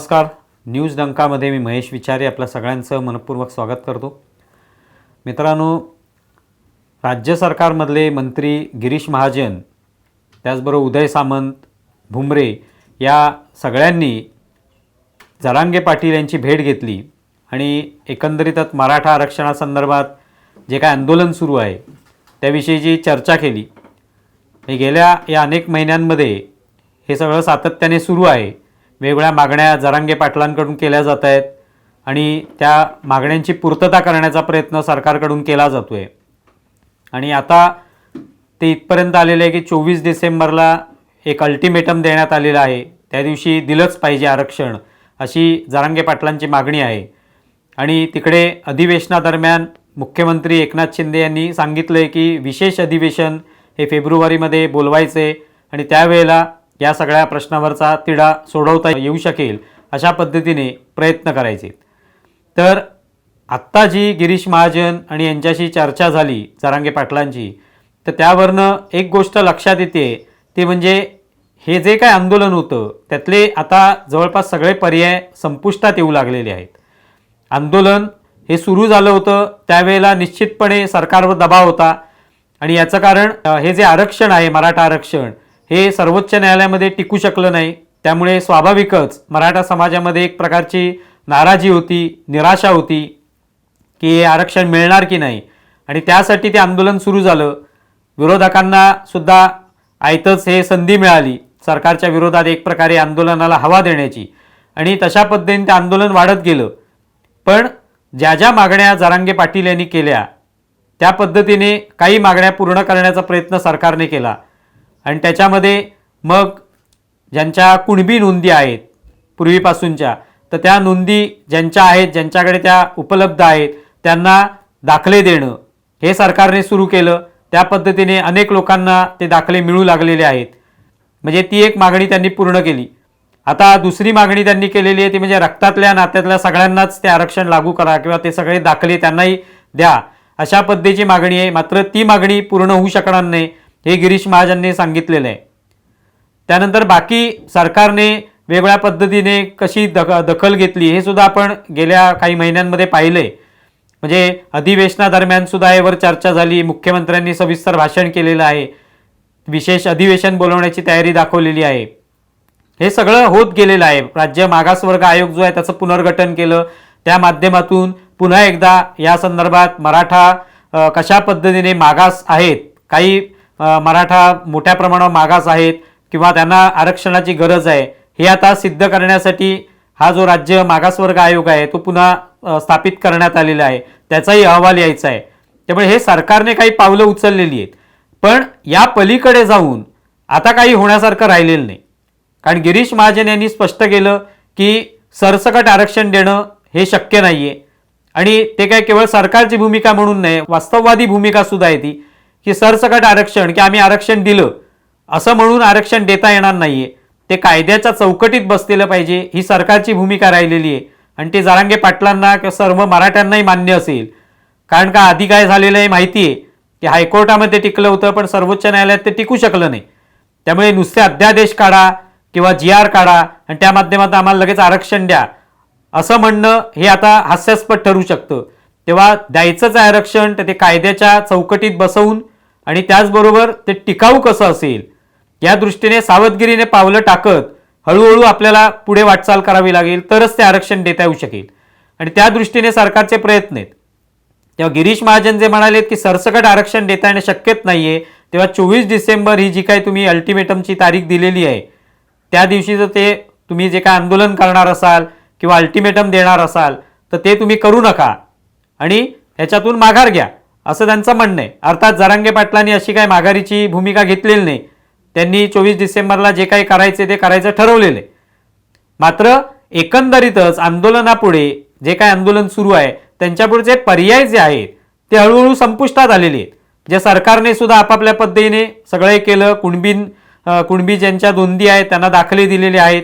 नमस्कार. न्यूज डंकामध्ये मी महेश विचारे आपल्या सगळ्यांचं मनपूर्वक स्वागत करतो. मित्रांनो राज्य सरकारमधले मंत्री गिरीश महाजन त्याचबरोबर उदय सामंत भुमरे या सगळ्यांनी जरांगे पाटील यांची भेट घेतली आणि एकंदरीतच मराठा आरक्षणासंदर्भात जे काय आंदोलन सुरू आहे त्याविषयीची चर्चा केली. हे गेल्या या अनेक महिन्यांमध्ये हे सगळं सातत्याने सुरू आहे. वेगवेगळ्या मागण्या जरांगे पाटलांकडून केल्या जात आहेत आणि त्या मागण्यांची पूर्तता करण्याचा प्रयत्न सरकारकडून केला जातो आहे आणि आता ते इथपर्यंत आलेलं आहे की चोवीस डिसेंबरला एक अल्टिमेटम देण्यात आलेलं आहे. त्या दिवशी दिलंच पाहिजे आरक्षण अशी जरांगे पाटलांची मागणी आहे. आणि तिकडे अधिवेशनादरम्यान मुख्यमंत्री एकनाथ शिंदे यांनी सांगितलं आहे की विशेष अधिवेशन हे फेब्रुवारीमध्ये बोलवायचे आणि त्यावेळेला या सगळ्या प्रश्नावरचा तिढा सोडवता येऊ शकेल अशा पद्धतीने प्रयत्न करायचे. तर आत्ता जी गिरीश महाजन आणि यांच्याशी चर्चा झाली जरांगे पाटलांची तर त्यावरनं एक गोष्ट लक्षात येते ती म्हणजे हे जे काय आंदोलन होतं त्यातले आता जवळपास सगळे पर्याय संपुष्टात येऊ लागलेले आहेत. आंदोलन हे सुरू झालं होतं त्यावेळेला निश्चितपणे सरकारवर दबाव होता. आणि याचं कारण हे जे आरक्षण आहे मराठा आरक्षण हे सर्वोच्च न्यायालयामध्ये टिकू शकलं नाही. त्यामुळे स्वाभाविकच मराठा समाजामध्ये एक प्रकारची नाराजी होती निराशा होती की हे आरक्षण मिळणार की नाही. आणि त्यासाठी ते आंदोलन सुरू झालं. विरोधकांना सुद्धा आयतच हे संधी मिळाली सरकारच्या विरोधात एक प्रकारे आंदोलनाला हवा देण्याची. आणि तशा पद्धतीने ते आंदोलन वाढत गेलं. पण ज्या ज्या मागण्या जरांगे पाटील यांनी केल्या त्या पद्धतीने काही मागण्या पूर्ण करण्याचा प्रयत्न सरकारने केला. आणि त्याच्यामध्ये मग ज्यांच्या कुणबी नोंदी आहेत पूर्वीपासूनच्या तर त्या नोंदी ज्यांच्या आहेत ज्यांच्याकडे त्या उपलब्ध आहेत त्यांना दाखले देणं हे सरकारने सुरू केलं. त्या पद्धतीने अनेक लोकांना ते दाखले मिळू लागलेले आहेत. म्हणजे ती एक मागणी त्यांनी पूर्ण केली. आता दुसरी मागणी त्यांनी केलेली आहे ती म्हणजे रक्तातल्या नात्यातल्या सगळ्यांनाच ते आरक्षण लागू करा किंवा ते सगळे दाखले त्यांनाही द्या. अशा पद्धतीची मागणी आहे. मात्र ती मागणी पूर्ण होऊ शकणार नाही. हे गिरीश महाजनने सांगितलेलं. आहे त्यानंतर बाकी सरकारने वेगळ्या पद्धतीने कशी दख दखल घेतली हे सुद्धा आपण गेल्या काही महिन्यांमध्ये पाहिले. म्हणजे अधिवेशनादरम्यान सुद्धा यावर चर्चा झाली मुख्यमंत्र्यांनी सविस्तर भाषण केलेलं आहे विशेष अधिवेशन बोलवण्याची तयारी दाखवलेली आहे. हे सगळं होत गेलेलं आहे. राज्य मागासवर्ग आयोग जो आहे त्याचं पुनर्गठन केलं. त्या माध्यमातून पुन्हा एकदा या संदर्भात मराठा कशा पद्धतीने मागास आहेत काही मराठा मोठ्या प्रमाणावर मागास आहेत किंवा त्यांना आरक्षणाची गरज आहे हे आता सिद्ध करण्यासाठी हा जो राज्य मागासवर्ग आयोग आहे तो पुन्हा स्थापित करण्यात आलेला आहे. त्याचाही अहवाल यायचा आहे. त्यामुळे हे सरकारने काही पावलं उचललेली आहेत. पण या पलीकडे जाऊन आता काही होण्यासारखं राहिलेलं नाही. कारण गिरीश महाजन यांनी स्पष्ट केलं की सरसकट आरक्षण देणं हे शक्य नाही आहे आणि ते काय केवळ सरकारची भूमिका म्हणून नाही वास्तववादी भूमिका सुद्धा आहे ती. की सरसकट आरक्षण की आम्ही आरक्षण दिलं. असं म्हणून आरक्षण देता येणार नाहीये. ते कायद्याच्या चौकटीत बसलेलं पाहिजे ही सरकारची भूमिका राहिलेली आहे. आणि ते जारांगे पाटलांना किंवा सर्व मराठ्यांनाही मान्य असेल. कारण का आधी काय झालेलं आहे माहिती आहे की हायकोर्टामध्ये टिकलं होतं पण सर्वोच्च न्यायालयात ते टिकू शकलं नाही. त्यामुळे नुसते अध्यादेश काढा किंवा जी आर काढा आणि त्या माध्यमातून आम्हाला लगेच आरक्षण द्या. असं म्हणणं हे आता हास्यास्पद ठरू शकतं. तेव्हा द्यायचंच आहे आरक्षण तर ते कायद्याच्या चौकटीत बसवून आणि त्याचबरोबर ते टिकाऊ कसं असेल या दृष्टीने सावधगिरीने पावलं टाकत हळूहळू आपल्याला पुढे वाटचाल करावी लागेल तरच ते आरक्षण देता येऊ शकेल. आणि त्या दृष्टीने सरकारचे प्रयत्न आहेत. तेव्हा गिरीश महाजन जे म्हणालेत की सरसकट आरक्षण देता येणं शक्यच आहे तेव्हा चोवीस डिसेंबर ही जी काही तुम्ही अल्टिमेटमची तारीख दिलेली आहे त्या दिवशी जर ते तुम्ही जे काय आंदोलन करणार असाल किंवा अल्टिमेटम देणार असाल तर ते तुम्ही करू नका. आणि ह्याच्यातून माघार घ्या. असं त्यांचं म्हणणं आहे. अर्थात जरांगे पाटलांनी अशी काही माघारीची भूमिका घेतलेली नाही. त्यांनी चोवीस डिसेंबरला जे काही करायचे ते करायचं ठरवलेलं आहे. मात्र एकंदरीतच आंदोलनापुढे जे काय आंदोलन सुरू आहे त्यांच्यापुढचे पर्याय जे आहेत ते हळूहळू संपुष्टात आलेले आहेत. जे सरकारने सुद्धा आपापल्या पद्धतीने सगळे केलं कुणबीन कुणबी ज्यांच्या नोंदी आहेत त्यांना दाखले दिलेले आहेत.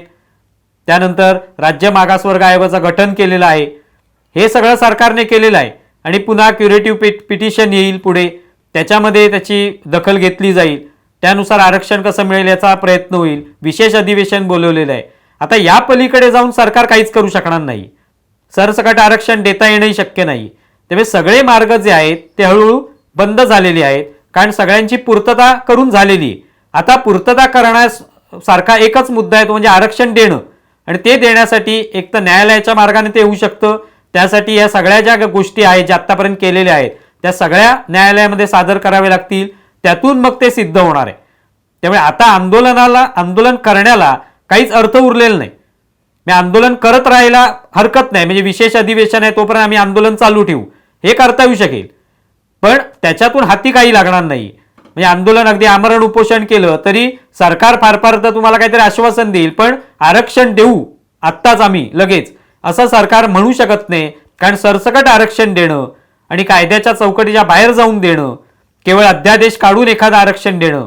त्यानंतर राज्य मागासवर्ग आयोगाचं गठन केलेलं आहे. हे सगळं सरकारने केलेलं आहे. आणि पुन्हा क्युरेटिव्ह पिट पिटिशन येईल पुढे. त्याच्यामध्ये त्याची दखल घेतली जाईल. त्यानुसार आरक्षण कसं मिळेल याचा प्रयत्न होईल. विशेष अधिवेशन बोलवलेलं आहे. आता या पलीकडे जाऊन सरकार काहीच करू शकणार नाही. सरसकट आरक्षण देता येणंही शक्य नाही. त्यामुळे सगळे मार्ग जे आहेत ते हळूहळू बंद झालेले आहेत. कारण सगळ्यांची पूर्तता करून झालेली. आता पूर्तता करण्यास सारखा एकच मुद्दा आहे तो म्हणजे आरक्षण देणं. आणि ते देण्यासाठी एक तर न्यायालयाच्या मार्गाने ते होऊ शकतं. त्यासाठी या सगळ्या ज्या गोष्टी आहेत ज्या आत्तापर्यंत केलेल्या आहेत त्या सगळ्या न्यायालयामध्ये सादर कराव्या लागतील. त्यातून मग ते सिद्ध होणार आहे. त्यामुळे आता आंदोलनाला आंदोलन करण्याला काहीच अर्थ उरलेला नाही. मी आंदोलन करत राहायला हरकत नाही. म्हणजे विशेष अधिवेशन आहे तोपर्यंत आम्ही आंदोलन चालू ठेवू. हे करता येऊ शकेल. पण त्याच्यातून हाती काही लागणार नाही. म्हणजे आंदोलन अगदी आमरण उपोषण केलं तरी सरकार फार फार तर तुम्हाला काहीतरी आश्वासन देईल पण आरक्षण देऊ आत्ताच आम्ही लगेच. असं सरकार म्हणू शकत नाही. कारण सरसकट आरक्षण देणं आणि कायद्याच्या चौकटीच्या बाहेर जाऊन देणं केवळ अध्यादेश काढून एखादं आरक्षण देणं.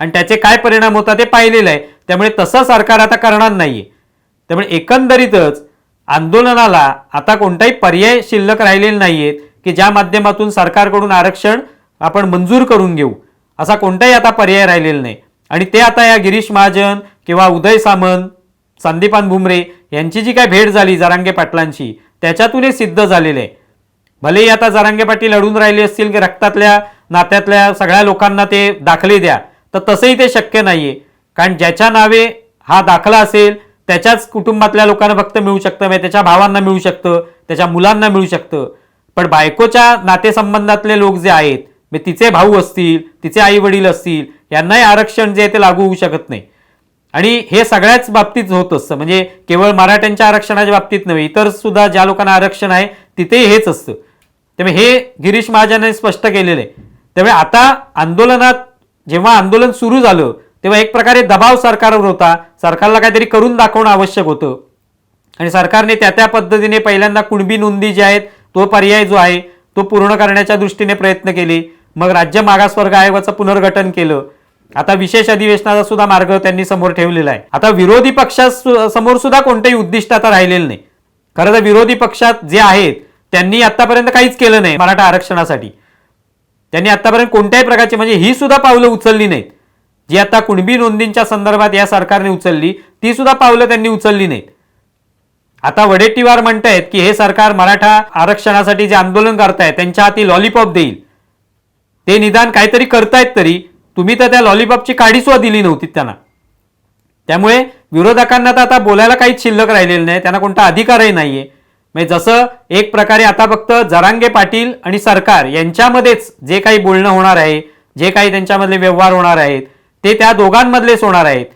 आणि त्याचे काय परिणाम होतात ते पाहिलेलं आहे. त्यामुळे तसं सरकार आता करणार नाहीये. त्यामुळे एकंदरीतच आंदोलनाला आता कोणताही पर्याय शिल्लक राहिलेले नाहीयेत की ज्या माध्यमातून सरकारकडून आरक्षण आपण मंजूर करून घेऊ. असा कोणताही आता पर्याय राहिलेला नाही. आणि ते आता या गिरीश महाजन किंवा उदय सामंत संदीपान भुमरे यांची जी काय भेट झाली जरांगे पाटलांची त्याच्यातून हे सिद्ध झालेलं आहे. भलेही आता जरांगे पाटील अडून राहिले असतील की रक्तातल्या नात्यातल्या सगळ्या लोकांना ते दाखले द्या तर तसंही ते शक्य नाही आहे कारण ज्याच्या नावे हा दाखला असेल त्याच्याच कुटुंबातल्या लोकांना फक्त मिळू शकतं म्हणजे त्याच्या भावांना मिळू शकतं त्याच्या मुलांना मिळू शकतं. पण बायकोच्या नातेसंबंधातले लोक जे आहेत म्हणजे तिचे भाऊ असतील तिचे आई वडील असतील यांनाही आरक्षण जे आहे ते लागू होऊ शकत नाही. आणि हे सगळ्याच बाबतीत होत असतं. म्हणजे केवळ मराठ्यांच्या आरक्षणाच्या बाबतीत नव्हे इतर सुद्धा ज्या लोकांना आरक्षण आहे तिथेही हेच असतं. त्यामुळे हे गिरीश महाजनांनी स्पष्ट केलेलं आहे. त्यामुळे आता आंदोलनात जेव्हा आंदोलन सुरू झालं तेव्हा एक प्रकारे दबाव सरकारवर होता. सरकारला काहीतरी करून दाखवणं आवश्यक होतं. आणि सरकारने त्या त्या पद्धतीने पहिल्यांदा कुणबी नोंदी जी आहेत तो पर्याय जो आहे तो पूर्ण करण्याच्या दृष्टीने प्रयत्न केले. मग राज्य मागासवर्ग आयोगाचं पुनर्गठन केलं. आता विशेष अधिवेशनाचा सुद्धा मार्ग त्यांनी समोर ठेवलेला आहे. आता विरोधी पक्षा समोर सुद्धा कोणतेही उद्दिष्ट आता राहिलेलं नाही. खरं तर विरोधी पक्षात जे आहेत त्यांनी आतापर्यंत काहीच केलं नाही मराठा आरक्षणासाठी. त्यांनी आतापर्यंत कोणत्याही प्रकारची म्हणजे ही सुद्धा पावलं उचलली नाहीत. जी आता कुणबी नोंदींच्या संदर्भात या सरकारने उचलली ती सुद्धा पावलं त्यांनी उचलली नाहीत. आता वडेट्टीवार म्हणतायत की हे सरकार मराठा आरक्षणासाठी जे आंदोलन करतायत त्यांच्या हाती लॉलीपॉप देईल. ते निदान काहीतरी करतायत तरी तुम्ही तर त्या लॉलीपॉपची काडी सुद्धा दिली नव्हती त्यांना. त्यामुळे विरोधकांना तर आता बोलायला काहीच शिल्लक राहिलेलं नाही त्यांना कोणता अधिकारही नाहीये. म्हणजे जसं एक प्रकारे आता फक्त जरांगे पाटील आणि सरकार यांच्यामध्येच जे काही बोलणं होणार आहे जे काही त्यांच्यामधले व्यवहार होणार आहेत ते त्या दोघांमधलेच होणार आहेत.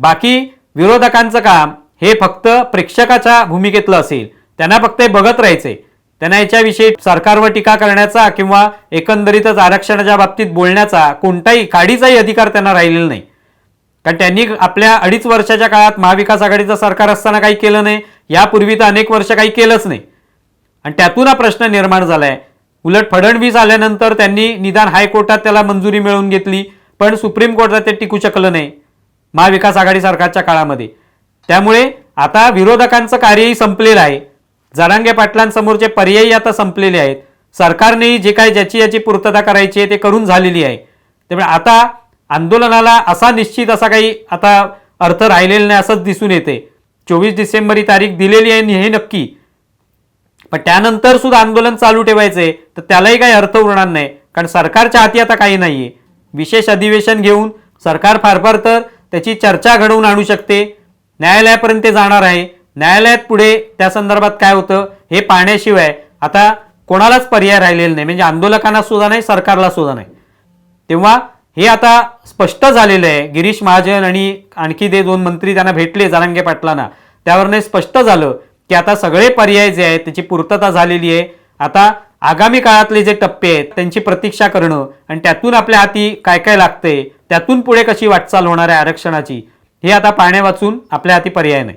बाकी विरोधकांचं काम हे फक्त प्रेक्षकाच्या भूमिकेतलं असेल त्यांना फक्त हे बघत राहायचंय. त्यांना याच्याविषयी सरकारवर टीका करण्याचा किंवा एकंदरीतच आरक्षणाच्या बाबतीत बोलण्याचा कोणताही काडीचाही अधिकार त्यांना राहिलेला नाही. कारण त्यांनी आपल्या अडीच वर्षाच्या काळात महाविकास आघाडीचं सरकार असताना काही केलं नाही. यापूर्वी तर अनेक वर्ष काही केलंच नाही. आणि त्यातून हा प्रश्न निर्माण झालाय. उलट फडणवीस आल्यानंतर त्यांनी निदान हायकोर्टात त्याला मंजुरी मिळवून घेतली पण सुप्रीम कोर्टात ते टिकू शकलं नाही महाविकास आघाडी सरकारच्या काळामध्ये. त्यामुळे आता विरोधकांचं कार्यही संपलेलं आहे. जरांगे पाटलांसमोरचे पर्यायी आता संपलेले आहेत सरकारनेही जे काही ज्याची याची पूर्तता करायची आहे ते करून झालेली आहे. त्यामुळे आता आंदोलनाला असा निश्चित असा काही आता अर्थ राहिलेला नाही असंच दिसून येते. चोवीस डिसेंबर ही तारीख दिलेली आहे हे नक्की. पण त्यानंतर सुद्धा आंदोलन चालू ठेवायचंय तर त्यालाही काही अर्थ उरणार नाही कारण सरकारच्या हाती आता काही नाही आहे विशेष अधिवेशन घेऊन सरकार फार फार तर त्याची चर्चा घडवून आणू शकते. न्यायालयापर्यंत जाणार आहे. न्यायालयात पुढे त्या संदर्भात काय होतं हे पाहण्याशिवाय आता कोणालाच पर्याय राहिलेला नाही. म्हणजे आंदोलकांना सुद्धा नाही सरकारला सुद्धा नाही. तेव्हा हे आता स्पष्ट झालेलं आहे. गिरीश महाजन आणि आणखी ते दोन मंत्री त्यांना भेटले जरांगे पाटलांना. त्यावरनं स्पष्ट झालं की आता सगळे पर्याय जे आहेत त्याची पूर्तता झालेली आहे. आता आगामी काळातले जे टप्पे आहेत त्यांची प्रतीक्षा करणं आणि त्यातून आपल्या हाती काय काय लागतंय त्यातून पुढे कशी वाटचाल होणार आहे आरक्षणाची हे आता पाहण्या वाचून आपल्या हाती पर्याय नाही.